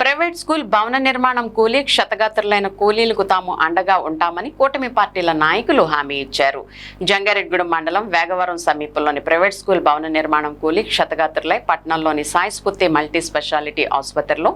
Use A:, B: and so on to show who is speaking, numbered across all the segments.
A: Private school భవన నిర్మాణం కూలీ క్షతగాత్రులైన కూలీలకు తాము అండగా ఉంటామని కూటమి పార్టీల నాయకులు హామీ ఇచ్చారు. జంగారెడ్గూడెం మండలం వేగవరం సమీపంలోని ప్రైవేట్ స్కూల్ భవన నిర్మాణం కూలీ క్షతగాత్రులై పట్టణంలోని సాయిస్ఫూర్తి మల్టీ స్పెషాలిటీ ఆసుపత్రిలో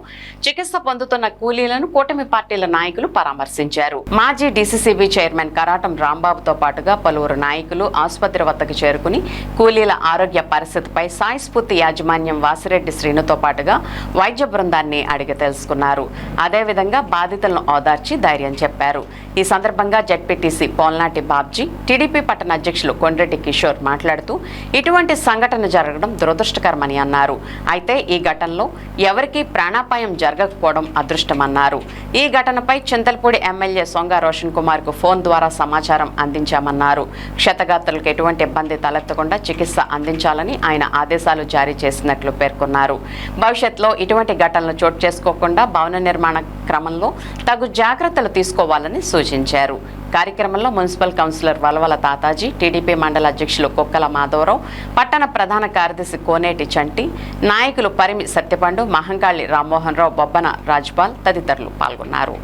A: చికిత్స పొందుతున్న కూలీలను కూటమి పార్టీల నాయకులు పరామర్శించారు. మాజీ డీసీసీబీ చైర్మన్ కరాటం రాంబాబుతో పాటుగా పలువురు నాయకులు ఆసుపత్రి వద్దకు చేరుకుని కూలీల ఆరోగ్య పరిస్థితిపై సాయిస్ఫూర్తి యాజమాన్యం వాసిరెడ్డి శ్రీనుతో పాటుగా వైద్య బృందాన్ని అడిగారు అడిగి తెలుసుకున్నారు. అదేవిధంగా బాధితులను ఓదార్చి ధైర్యం చెప్పారు. ఈ సందర్భంగా జడ్పీటీసీ పోల్నాటి బాబ్జీ టీడీపీ పట్టణ అధ్యక్షులు కొండ్రెడ్డి కిషోర్ మాట్లాడుతూ ఇటువంటి సంఘటన జరగడం దురదృష్టకరమని అన్నారు. అయితే ఈ ఘటనలో ఎవరికీ ప్రాణాపాయం జరగకపోవడం అదృష్టమన్నారు. ఈ ఘటనపై చింతలపూడి ఎమ్మెల్యే సొంగ రోషన్ కుమార్కు ఫోన్ ద్వారా సమాచారం అందించామన్నారు. క్షతగాత్రులకు ఎటువంటి ఇబ్బంది తలెత్తకుండా చికిత్స అందించాలని ఆయన ఆదేశాలు జారీ చేసినట్లు పేర్కొన్నారు. భవిష్యత్తులో ఇటువంటి ఘటనలు చోటు చేసుకోకుండా భవన నిర్మాణ క్రమంలో తగు జాగ్రత్తలు తీసుకోవాలని సూచించారు. కార్యక్రమంలో municipal councillor Valavala Tataji TDP మండల అధ్యక్షులు కుక్కల మాధవరావు పట్టణ ప్రధాన కార్యదర్శి కోనేటి చంటి నాయకులు పరిమి సత్యపండు మహంకాళి రామ్మోహన్ రావు బొబ్బన రాజ్పాల్ తదితరులు పాల్గొన్నారు.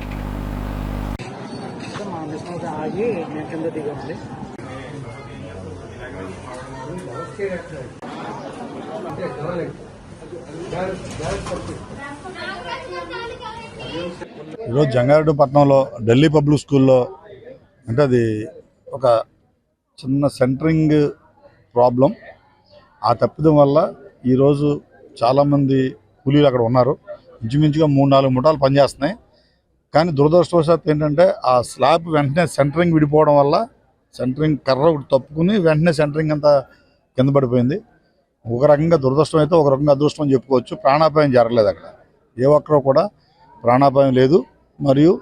B: మా
C: ఈరోజు జంగారెడ్డి పట్టణంలో ఢిల్లీ పబ్లిక్ స్కూల్లో అంటే అది ఒక చిన్న సెంటరింగ్ ప్రాబ్లం. ఆ తప్పిదం వల్ల ఈరోజు చాలామంది కూలీలు అక్కడ ఉన్నారు. ఇంచుమించుగా మూడు నాలుగు ముఠాలు పనిచేస్తున్నాయి. కానీ దురదృష్టవశాత్తు ఏంటంటే ఆ స్లాబ్ వెంటనే సెంటరింగ్ విడిపోవడం వల్ల సెంటరింగ్ కర్ర ఒకటి తప్పుకుని వెంటనే సెంటరింగ్ అంతా కింద పడిపోయింది. ఒక రకంగా దురదృష్టం అయితే ఒక రకంగా అదృష్టం చెప్పుకోవచ్చు. ప్రాణాపాయం జరగలేదు అక్కడ. ఏ ఒక్కరూ కూడా ప్రాణాపాయం లేదు. మరియు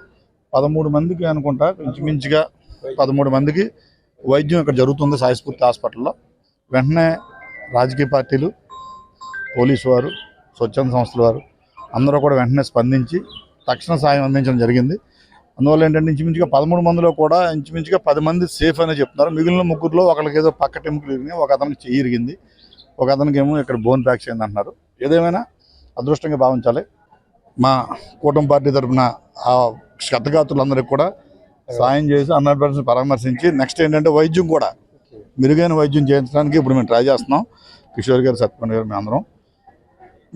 C: పదమూడు మందికి అనుకుంటా ఇంచుమించుగా పదమూడు మందికి వైద్యం ఇక్కడ జరుగుతుంది సాయిస్ఫూర్తి హాస్పిటల్లో. వెంటనే రాజకీయ పార్టీలు పోలీసు వారు స్వచ్ఛంద సంస్థల వారు అందరూ కూడా వెంటనే స్పందించి తక్షణ సాయం అందించడం జరిగింది. అందువల్ల ఏంటంటే ఇంచుమించుగా పదమూడు మందిలో కూడా ఇంచుమించుగా పది మంది సేఫ్ అనే చెప్తున్నారు. మిగిలిన ముగ్గురులో ఒకరికి ఏదో పక్క టెంపులు ఇరిగినాయి ఒక అతనికి చెయ్యి ఇరిగింది. ఒక అతనికి ఏమో ఇక్కడ బోన్ ప్యాక్ అయింది అంటున్నారు. ఏదేమైనా అదృష్టంగా భావించాలి. మా కూటమి పార్టీ తరఫున ఆ క్షతగాతులందరికీ కూడా సాయం చేసి హండ్రెడ్ పర్సెంట్ పరామర్శించి నెక్స్ట్ ఏంటంటే వైద్యం కూడా మెరుగైన వైద్యం చేయించడానికి ఇప్పుడు మేము ట్రై చేస్తున్నాం. కిషోర్ గారు సత్యపండి గారు మేము అందరం.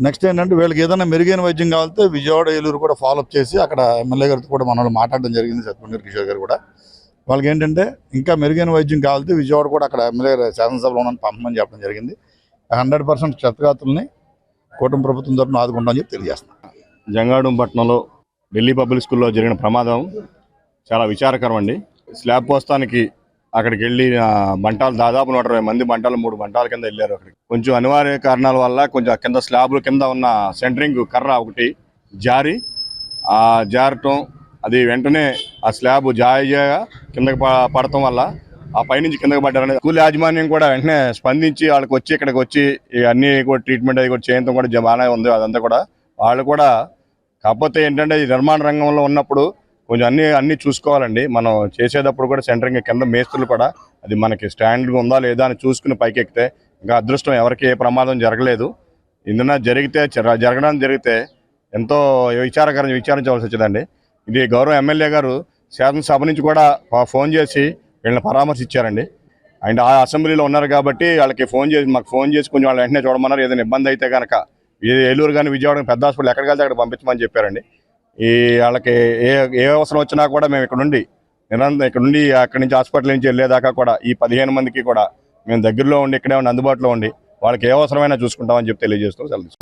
C: నెక్స్ట్ ఏంటంటే వీళ్ళకి ఏదైనా మెరుగైన వైద్యం కావాలంటే విజయవాడ ఏలూరు కూడా ఫాలోఅప్ చేసి అక్కడ ఎమ్మెల్యే గారితో కూడా మన వాళ్ళు మాట్లాడడం జరిగింది సత్యపండి గారు కిషోర్ గారు కూడా. వాళ్ళకి ఏంటంటే ఇంకా మెరుగైన వైద్యం కావాలంటే విజయవాడ కూడా అక్కడ ఎమ్మెల్యే శాసనసభలో ఉన్న పంపమని చెప్పడం జరిగింది. హండ్రెడ్ పర్సెంట్ క్షతగాతుల్ని కూటమి ప్రభుత్వం తరఫున ఆదుకుంటామని చెప్పి తెలియజేస్తాను
D: జంగాడం పట్టణంలో ఢిల్లీ పబ్లిక్ స్కూల్లో జరిగిన ప్రమాదం చాలా విచారకరం అండి. స్లాబ్ పోస్తానికి అక్కడికి వెళ్ళి మంటాలు బంటాలు దాదాపు నూట ఇరవై మంది బంటాలు మూడు బంటాల కింద వెళ్ళారు అక్కడికి. కొంచెం అనివార్య కారణాల వల్ల కొంచెం కింద స్లాబ్ల కింద ఉన్న సెంటరింగ్ కర్ర ఒకటి జారి ఆ జారటం అది వెంటనే ఆ స్లాబ్ జాయిగా కిందకి ప- పడటం వల్ల ఆ పైనుంచి కిందకి పడ్డారని స్కూల్ యాజమాన్యం కూడా వెంటనే స్పందించి వాళ్ళకి వచ్చి ఇక్కడికి వచ్చి అన్నీ అన్ని కూడా ట్రీట్మెంట్ అది కూడా చేయడం కూడా జ- బాగానే ఉంది. అదంతా కూడా వాళ్ళు కూడా కాకపోతే ఏంటంటే ఈ నిర్మాణ రంగంలో ఉన్నప్పుడు కొంచెం అన్ని అన్ని చూసుకోవాలండి. మనం చేసేటప్పుడు కూడా సెంటరింగ్ కింద మేస్త్రులు కూడా అది మనకి స్టాండ్గా ఉందా లేదా అని చూసుకుని పైకెక్కితే ఇంకా అదృష్టం ఎవరికి ఏ ప్రమాదం జరగలేదు. ఇందున జరిగితే జర- జరిగితే ఎంతో విచారకరం విచారించవలసి వచ్చిందండి. ఇది గౌరవ ఎమ్మెల్యే గారు శాసనసభ నుంచి కూడా ఫోన్ చేసి వీళ్ళని పరామర్శించారండి. అండ్ ఆ అసెంబ్లీలో ఉన్నారు కాబట్టి వాళ్ళకి ఫోన్ చేసి మాకు ఫోన్ చేసి కొంచెం వాళ్ళు వెంటనే చూడమన్నారు. ఏదైనా ఇబ్బంది అయితే కనుక ఏలూరు కానీ విజయవాడ పెద్ద హాస్పిటల్ ఎక్కడికి వెళ్తే అక్కడ పంపించమని చెప్పారండి. ఈ వాళ్ళకి ఏ ఏ అవసరం వచ్చినా కూడా మేము ఇక్కడ నుండి నిరంతరం ఇక్కడ నుండి అక్కడి నుంచి హాస్పిటల్ నుంచి వెళ్ళేదాకా కూడా ఈ పదిహేను మందికి కూడా మేము దగ్గరలో ఉండి ఇక్కడే ఉండి అందుబాటులో ఉండి వాళ్ళకి ఏ అవసరమైనా చూసుకుంటామని చెప్పి తెలియజేస్తూ సెలవు